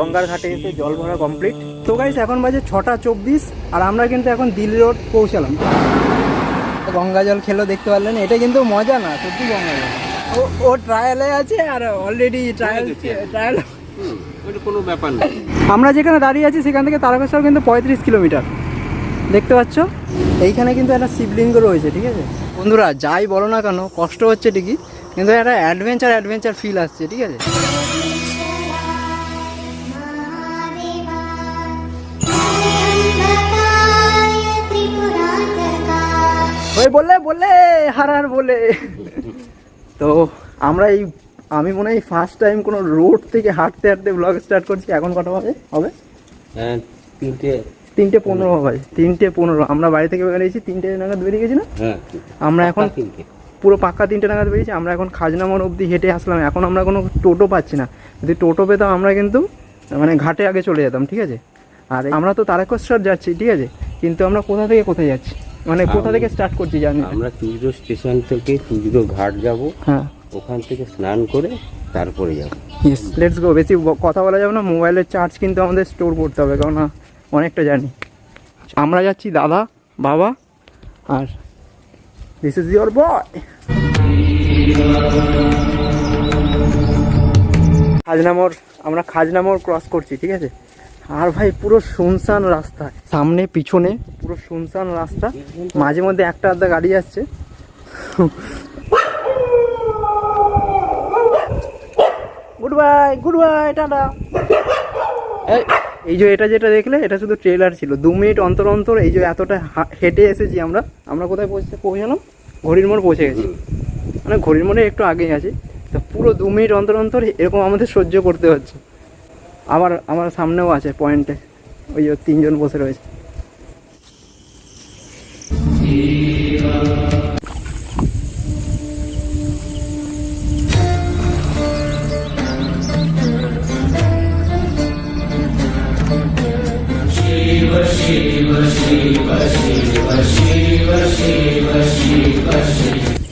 গঙ্গার ঘাটে এসে জল ভরা কমপ্লিট তো গাইস এখন বাজে ছটা চব্বিশ আর আমরা কিন্তু এখন দিল্লি রোড পৌঁছালাম। গঙ্গা জল খেলো দেখতে পারলেন এটা কিন্তু মজা না সত্যি গঙ্গা জল। ও ও ট্রায়ালে আছে আর অলরেডি ট্রায়াল ট্রায়াল কোনো ব্যাপার না। আমরা যেখানে দাঁড়িয়ে আছি সেখান থেকে তারকেশ্বর কিন্তু পঁয়ত্রিশ কিলোমিটার। দেখতে পাচ্ছ? এইখানে কিন্তু একটা শিবলিঙ্গ রয়েছে ঠিক আছে? বন্ধুরা যাই বলো না কেন কষ্ট হচ্ছে ঠিকই কিন্তু একটা অ্যাডভেঞ্চার অ্যাডভেঞ্চার ফিল আসছে ঠিক আছে? ওই বললে বললে হার হার বলে। তো আমরা এই আমি মনে হয় ফার্স্ট টাইম কোনো রোড থেকে হাঁটতে হাঁটতে ব্লগ স্টার্ট করছি। এখন কটা বাজে? হবে? হ্যাঁ, তিনটে। তিনটে পনেরো বাজে তিনটে পনেরো। আমরা বাড়ি থেকে বেরিয়েছি তিনটে নাগাদ বেরিয়ে গেছি না? হ্যাঁ আমরা এখন পুরো পাক্কা তিনটে নাগাদ বেরিয়েছি। আমরা এখন খাজনামন অবধি হেঁটে আসলাম। এখন আমরা কোনো টোটো পাচ্ছি না। যদি টোটো পেতাম আমরা কিন্তু মানে ঘাটে আগে চলে যেতাম ঠিক আছে? আর। আমরা তো তারকেশ্বর যাচ্ছি ঠিক আছে? কিন্তু আমরা কোথা থেকে কোথায় যাচ্ছি? মানে কোথা থেকে স্টার্ট করছি জানি। আমরা তুজো স্টেশন থেকে তুজো ঘাট যাব। হ্যাঁ। ওখান থেকে স্নান করে তারপরে যাব। ইয়েস লেটস গো বেশি কথা বলা যাবে না মোবাইলের চার্জ কিন্তু আমাদের স্টোর করতে হবে কারণ অনেকটা জানি। আমরা যাচ্ছি দাদা বাবা আর দিস ইজ ইয়োর বয় খাজনামোর আমরা খাজনামোর ক্রস করছি ঠিক আছে? আর ভাই পুরো শুনশান রাস্তা। সামনে, পিছনে, পুরো শুনশান রাস্তা। মাঝে মধ্যে একটা আধা গাড়ি আসছে। Good bye good bye, tata. এই- যে এটা যেটা দেখলে, এটা শুধু ট্রেলার ছিল। দু মিনিট অন্তর অন্তর এই যে এতটা হেঁটে এসেছি আমরা। আমরা কোথায় পৌঁছে, পৌঁছালাম? ঘড়ির মোড় পৌঁছে গেছি। মানে ঘড়ির মোড়ে একটু আগেই আছি। তো পুরো দু মিনিট অন্তর অন্তর এরকম আমাদের সহ্য করতে হচ্ছে। আবার আমার সামনেও আছে পয়েন্টে ওই তিনজন বসে রয়েছে।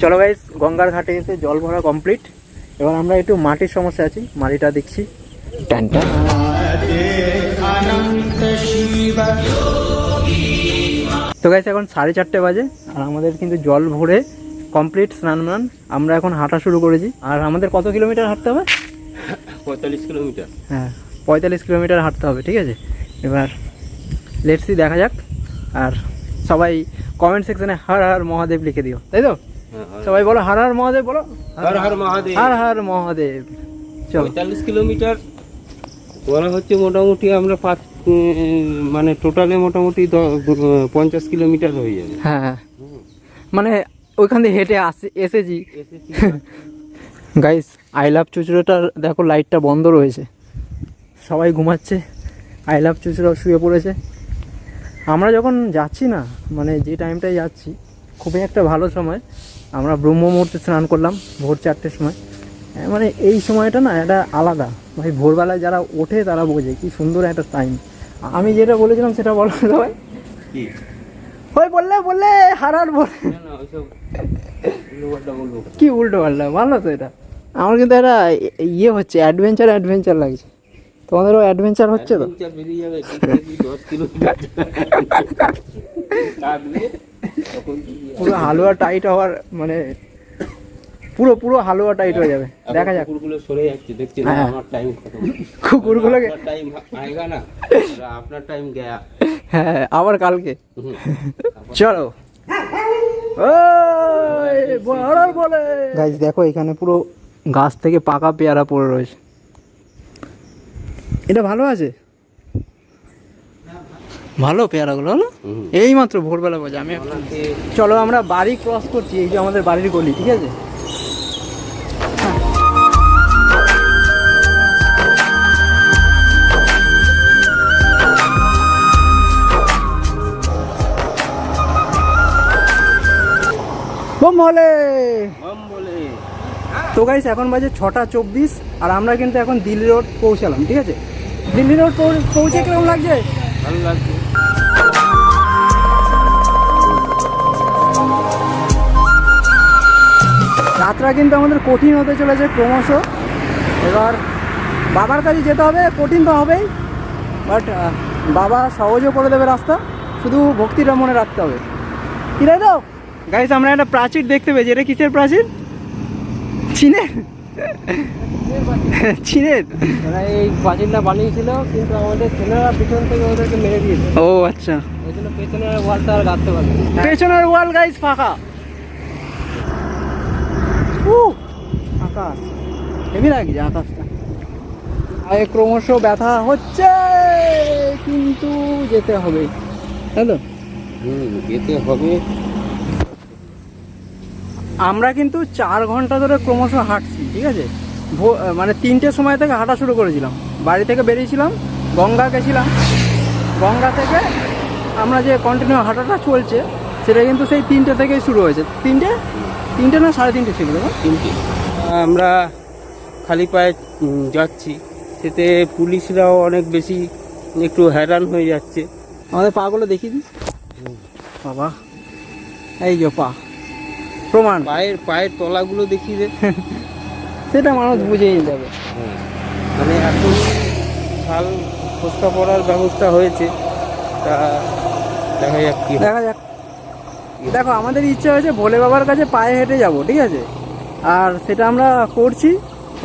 চলো গাইস গঙ্গার ঘাটে এসে জল ভরা কমপ্লিট এবার আমরা একটু মাটির সমস্যা আছি, মাটিটা দেখছি। টানটা তো গাইস এখন সাড়ে চারটে বাজে আর আমাদের কিন্তু জল ভরে কমপ্লিট স্নান মান আমরা এখন হাঁটা শুরু করেছি। আর আমাদের কত কিলোমিটার হাঁটতে হবে? পঁয়তাল্লিশ কিলোমিটার। হ্যাঁ পঁয়তাল্লিশ কিলোমিটার হাঁটতে হবে ঠিক আছে? এবার লেটসি দেখা যাক। আর সবাই কমেন্ট সেকশনে হর হর মহাদেব লিখে দিও তাই তো? হ্যাঁ, সবাই বলো হর হর মহাদেব বলো? হর হর মহাদেব। হর হর মহাদেব। চলো। পঁয়তাল্লিশ কিলোমিটার বলা হচ্ছে মোটামুটি আমরা পাঁচ মানে টোটালে মোটামুটি পঞ্চাশ কিলোমিটার হয়ে যাবে। হ্যাঁ মানে ওইখান থেকে হেঁটে আসে এসেছি। গাইস আই লাভ চুচুড়োটার দেখো লাইটটা বন্ধ রয়েছে। সবাই ঘুমাচ্ছে আই লাভ চুচুড়ো শুয়ে পড়েছে। আমরা যখন যাচ্ছি না মানে যে টাইমটায় যাচ্ছি খুবই একটা ভালো সময়। আমরা ব্রহ্ম মুহূর্তে স্নান করলাম ভোর চারটের সময়। মানে এই সময়টা না এটা আলাদা। ভাই ভোরবেলায় যারা ওঠে তারা বোঝে কি সুন্দর একটা টাইম আমি যেটা বলেছিলাম সেটা বলো কি? ওই বললে বললে হারার বলে। কি উল্টো পাল্টা ভালো তো এটা। আমার কিন্তু একটা ইয়ে হচ্ছে অ্যাডভেঞ্চার অ্যাডভেঞ্চার লাগছে। তোমাদেরও অ্যাডভেঞ্চার হচ্ছে তো? পুরো হালুয়া টাইট হওয়ার মানে পুরো পুরো হালুয়া টাইট হয়ে যাবে। দেখা যাক। কুকুরগুলো সরে যাচ্ছে দেখছি না হ্যাঁ। আমার টাইম খতম। কুকুরগুলোকে আপনার টাইম আएगा না? আপনার টাইম গয়া। হ্যাঁ আবার কালকে। চলো। বলে। গাইস দেখো এখানে পুরো গাছ থেকে পাকা পেয়ারা পড়ে রয়েছে। এটা ভালো আছে? ভালো পেয়ারাগুলো হলো। এই মাত্র ভোরবেলা বাজে আমি চলো আমরা বাড়ি ক্রস করছি এই যে আমাদের বাড়ির গলি ঠিক আছে? হলে বলে তো গাইস এখন বাজে ছটা চব্বিশ আর আমরা কিন্তু এখন দিল্লি রোড পৌঁছালাম ঠিক আছে? দিল্লি রোড পৌঁছে কীরকম লাগছে? ভালো লাগছে। যাত্রা কিন্তু আমাদের কঠিন হতে চলেছে ক্রমশ। এবার বাবার কাছে যেতে হবে কঠিন তো হবেই বাট বাবা সহজও করে দেবে রাস্তা শুধু ভক্তিটা মনে রাখতে হবে। কি তাই গাইস আমরা একটা প্রাচীর দেখতে পেয়েছি। এটা কিসের প্রাচীর? চীনের। চীনের। ওরা এই পাঁচিলটা বানিয়েছিল কিন্তু আমাদের ছেলেরা পিছন থেকে ওদেরকে মেরে দিয়েছে। ও আচ্ছা। ওই জন্য পেছনের ওয়ালটা আর গাঁথতে পারবে পেছনের ওয়াল গাইস ফাঁকা। আকাশ হেভি লাগছে আকাশটা। আর ক্রমশ ব্যথা হচ্ছে কিন্তু যেতে হবে। হুম যেতে হবে। আমরা কিন্তু চার ঘণ্টা ধরে ক্রমশ হাঁটছি ঠিক আছে? ভো- মানে তিনটের সময় থেকে হাঁটা শুরু করেছিলাম। বাড়ি থেকে বেরিয়েছিলাম গঙ্গা গেছিলাম। গঙ্গা থেকে আমরা যে কন্টিনিউ হাঁটাটা চলছে সেটা কিন্তু সেই তিনটে থেকেই শুরু হয়েছে। তিনটে? তিনটে না সাড়ে তিনটে ছিল তিনটে। আমরা খালি পায়ে যাচ্ছি। সেতে পুলিশরাও অনেক বেশি একটু হ্যারান হয়ে যাচ্ছে। আমাদের পাগুলো দেখিয়ে দিই বাবা এই যে পা। প্রমাণ। পায়ের পায়ের তলাগুলো দেখিয়ে দে সেটা মানুষ বুঝেই যাবে মানে এখন শাল ফসকা পড়ার ব্যবস্থা হয়েছে। তা দেখা যাক কি দেখা যাক। দেখো আমাদের ইচ্ছা হয়েছে ভোলে বাবার কাছে পায়ে হেঁটে যাব ঠিক আছে? আর সেটা আমরা করছি।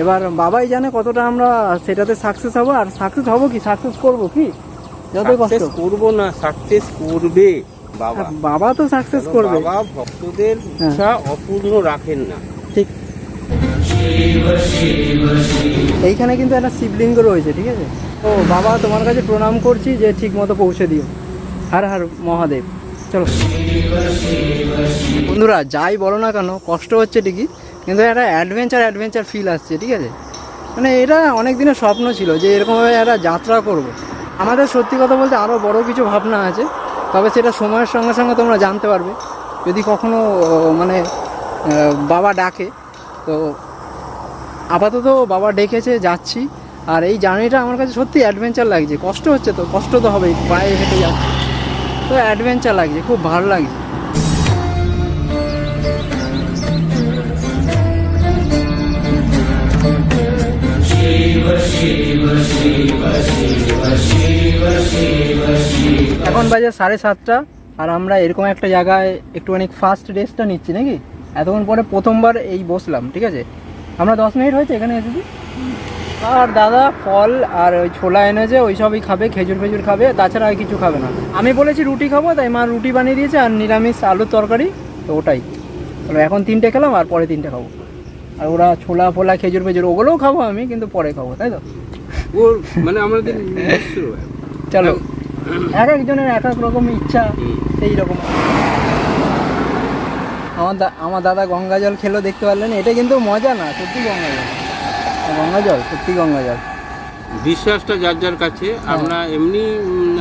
এবার বাবাই জানে কতটা আমরা সেটাতে সাকসেস হব। আর সাকসেস হব কি? সাকসেস করব কি? যত কষ্ট। করব না সাকসেস করবে। বাবা। বাবা তো সাকসেস করবে। বাবা ভক্তদের হ্যাঁ। ইচ্ছা অপূর্ণ রাখেন না। ঠিক। এইখানে কিন্তু একটা শিবলিঙ্গ রয়েছে ঠিক আছে? ও বাবা তোমার কাছে প্রণাম করছি যে ঠিক মতো পৌঁছে দিও। হার হার মহাদেব। চলো। বন্ধুরা যাই বলো না কেন কষ্ট হচ্ছে ঠিকই কিন্তু একটা অ্যাডভেঞ্চার অ্যাডভেঞ্চার ফিল আসছে ঠিক আছে? মানে এটা অনেক দিনের স্বপ্ন ছিল যে এরকমভাবে একটা যাত্রা করব। আমাদের সত্যি কথা বলতে আরও বড় কিছু ভাবনা আছে। তবে সেটা সময়ের সঙ্গে সঙ্গে তোমরা জানতে পারবে। যদি কখনো মানে বাবা ডাকে, তো আপাতত বাবা ডেকেছে, যাচ্ছি। আর এই জার্নিটা আমার কাছে সত্যি অ্যাডভেঞ্চার লাগছে। কষ্ট হচ্ছে তো, কষ্ট তো হবেই, পায়ে হেঁটে যাচ্ছে। তো অ্যাডভেঞ্চার লাগছে, খুব ভালো লাগছে। এখন বাজে সাড়ে সাতটা আর আমরা এরকম একটা জায়গায় একটুখানি ফার্স্ট রেস্টটা নিচ্ছি নাকি? এতক্ষণ পরে প্রথমবার এই বসলাম ঠিক আছে? আমরা দশ মিনিট হয়েছে এখানে এসেছি। আর দাদা ফল আর ওই ছোলা এনেছে ওই সবই খাবে খেজুর ফেজুর খাবে তাছাড়া আর কিছু খাবে না। আমি বলেছি রুটি খাব তাই মা রুটি বানিয়ে দিয়েছে আর নিরামিষ আলুর তরকারি তো ওটাই। এখন তিনটে খেলাম আর পরে তিনটে খাব। আর ওরা ছোলা ফোলা খেজুর ফেজুর ওগুলোও খাব আমি কিন্তু পরে খাব তাই তো? ওর মানে আমাদের চলো। এক একজনের এক এক রকম ইচ্ছা সেই রকম। আমার আমার দাদা গঙ্গা জল খেলো দেখতে পারলেন? এটা কিন্তু মজা না সত্যি গঙ্গা জল। গঙ্গা জল সত্যি গঙ্গা জল। বিশ্বাসটা যার যার কাছে আমরা এমনি উম,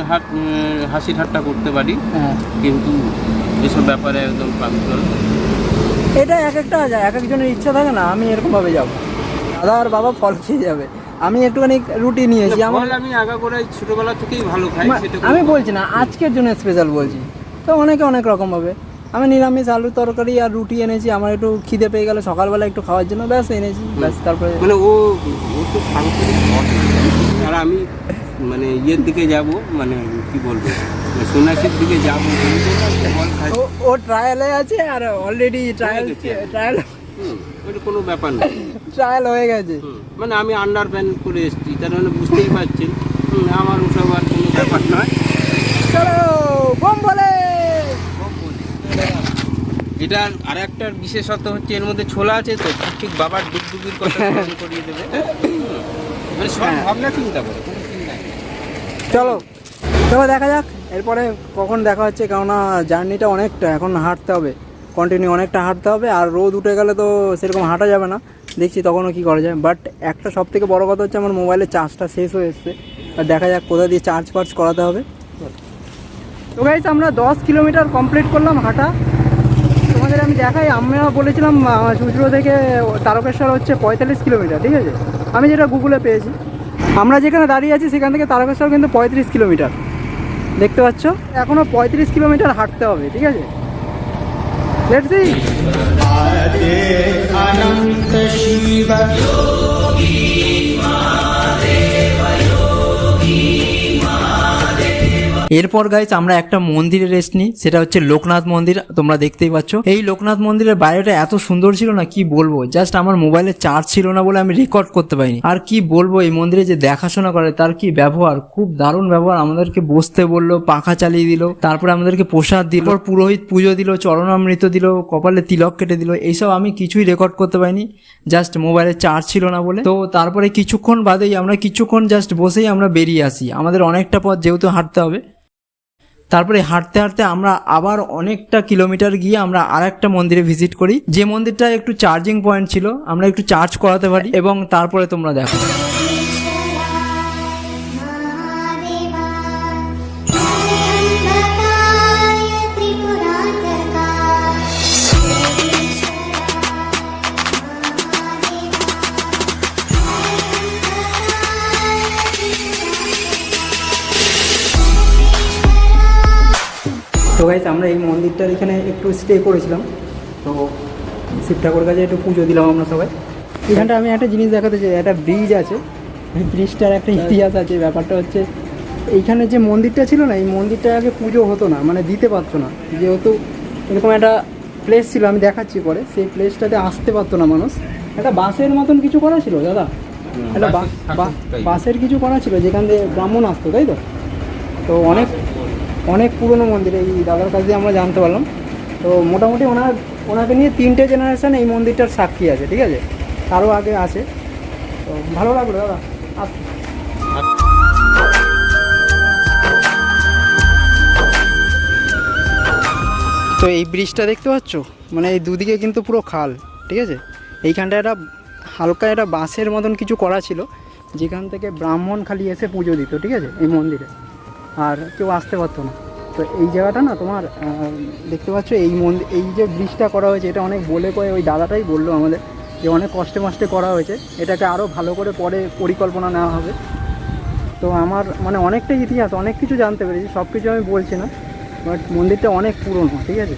হাসি ঠাট্টা করতে পারি হ্যাঁ। কিন্তু এসব ব্যাপারে একদম প্রাক্তল এটা এক একটা যায় এক একজনের ইচ্ছা থাকে না আমি এরকমভাবে যাব। দাদা আর বাবা ফল খেয়ে যাবে। আমি একটুখানি রুটি নিয়েছি আমার আমি আগা করে ছোটবেলা থেকেই ভালো খাই আমি বলছি না আজকের জন্য স্পেশাল বলছি। তো অনেকে অনেক রকম হবে আমি নিরামিষ আলু তরকারি আর রুটি এনেছি আমার একটু খিদে পেয়ে গেল সকালবেলা একটু খাওয়ার জন্য ব্যাস এনেছি ব্যাস তারপরে মানে ও ও তো আর আমি মানে ইয়ের দিকে যাব মানে কি বলব সন্ন্যাসীর দিকে যাব। ও ও ট্রায়ালে আছে আর অলরেডি ট্রায়াল। ট্রায়াল কোনো ব্যাপার না। ট্রায়াল হয়ে গেছে। মানে আমি আন্ডার প্যান করে এসেছি তার মানে বুঝতেই পারছেন। হুম, আমার ওসব আর কোনো ব্যাপার নয়। চলো বোম বলে। এটার আর একটা বিশেষত্ব হচ্ছে এর মধ্যে ছোলা আছে তো ঠিক বাবার ডুগডুগির কথা স্মরণ করিয়ে দেবে। মানে সব হ্যাঁ। ভাবনা চিন্তা করে। চলো চলো দেখা যাক এরপরে কখন দেখা হচ্ছে কেননা জার্নিটা অনেকটা এখন হাঁটতে হবে। কন্টিনিউ অনেকটা হাঁটতে হবে আর রোদ উঠে গেলে তো সেরকম হাঁটা যাবে না। দেখছি তখনও কী করা যায়। বাট একটা সব থেকে বড়ো কথা হচ্ছে আমার মোবাইলের চার্জটা শেষ হয়ে এসছে। আর দেখা যাক কোথা দিয়ে চার্জ ফার্জ করাতে হবে। তো গাইজ আমরা দশ কিলোমিটার কমপ্লিট করলাম হাঁটা। তোমাদের আমি দেখাই, আমরা বলেছিলাম চুচড়ো থেকে তারকেশ্বর হচ্ছে পঁয়তাল্লিশ কিলোমিটার, ঠিক আছে? আমি যেটা গুগলে পেয়েছি। আমরা যেখানে দাঁড়িয়ে আছি, সেখান থেকে তারকেশ্বর কিন্তু পঁয়ত্রিশ কিলোমিটার। দেখতে পাচ্ছ? এখনও পঁয়ত্রিশ কিলোমিটার হাঁটতে হবে, ঠিক আছে? Let's see. এরপর গাইজ আমরা একটা মন্দিরে রেস্ট নিই, সেটা হচ্ছে লোকনাথ মন্দির, তোমরা দেখতেই পাচ্ছ। এই লোকনাথ মন্দিরের বাইরেটা এত সুন্দর ছিল না, কি বলব? জাস্ট আমার মোবাইলে চার্জ ছিল না বলে আমি রেকর্ড করতে পারিনি। আর কি বলব, এই মন্দিরে যে দেখাশোনা করে, তার কি ব্যবহার? খুব দারুণ ব্যবহার। আমাদেরকে বসতে বলল, পাখা চালিয়ে দিল, তারপরে আমাদেরকে প্রসাদ দিল পুরোহিত পুজো দিল, চরণামৃত দিল, কপালে তিলক কেটে দিল, এইসব আমি কিছুই রেকর্ড করতে পারিনি। জাস্ট মোবাইলে চার্জ ছিল না বলে। তো তারপরে কিছুক্ষণ বাদেই আমরা কিছুক্ষণ জাস্ট বসেই আমরা বেরিয়ে আসি। আমাদের অনেকটা পথ যেহেতু হাঁটতে হবে তারপরে হাঁটতে হাঁটতে আমরা আবার অনেকটা কিলোমিটার গিয়ে আমরা আর একটা মন্দিরে ভিজিট করি। যে মন্দিরটা একটু চার্জিং পয়েন্ট ছিল, আমরা একটু চার্জ করাতে পারি এবং তারপরে তোমরা দেখো। তো গাইজ আমরা এই মন্দিরটার এখানে একটু স্টে করেছিলাম। তো শিব ঠাকুর কাছে একটু পুজো দিলাম আমরা সবাই। এখানটা আমি একটা জিনিস দেখাতে চাই একটা ব্রিজ আছে। এই ব্রিজটার একটা ইতিহাস আছে ব্যাপারটা হচ্ছে এইখানে যে মন্দিরটা ছিল না এই মন্দিরটা আগে পুজো হতো না মানে দিতে পারতো না। যেহেতু এরকম একটা প্লেস ছিল আমি দেখাচ্ছি পরে সেই প্লেসটাতে আসতে পারতো না মানুষ। একটা বাসের মতন কিছু করা ছিল দাদা। একটা বাসের কিছু করা ছিল যেখান দিয়ে ব্রাহ্মণ আসতো তাই তো? তো অনেক অনেক পুরনো মন্দির, এই দাদার কাছ দিয়ে আমরা জানতে পারলাম। তো মোটামুটি ওনার, ওনাকে নিয়ে তিনটে জেনারেশন এই মন্দিরটার সাক্ষী আছে, ঠিক আছে? তারও আগে আছে। তো ভালো লাগল, দাদা। আসুন তো এই ব্রিজটা দেখতে পাচ্ছ? মানে এই দুদিকে কিন্তু পুরো খাল, ঠিক আছে? এইখানটা একটা হালকা একটা বাঁশের মতন কিছু করা ছিল, যেখান থেকে ব্রাহ্মণ খালি এসে পুজো দিত, ঠিক আছে? এই মন্দিরে। আর কেউ আসতে পারতো না। তো এই জায়গাটা না তোমার দেখতে পাচ্ছ এই মন্দির এই যে ব্রিজটা করা হয়েছে, এটা অনেক বলে কয়ে ওই দাদাটাই বলল আমাদের যে অনেক কষ্টে মষ্টে করা হয়েছে। এটাকে আরও ভালো করে পরে পরিকল্পনা নেওয়া হবে। তো আমার মানে অনেকটা ইতিহাস, অনেক কিছু জানতে পেরেছি সব কিছু আমি বলছি না। বাট মন্দিরটা অনেক পুরনো, ঠিক আছে?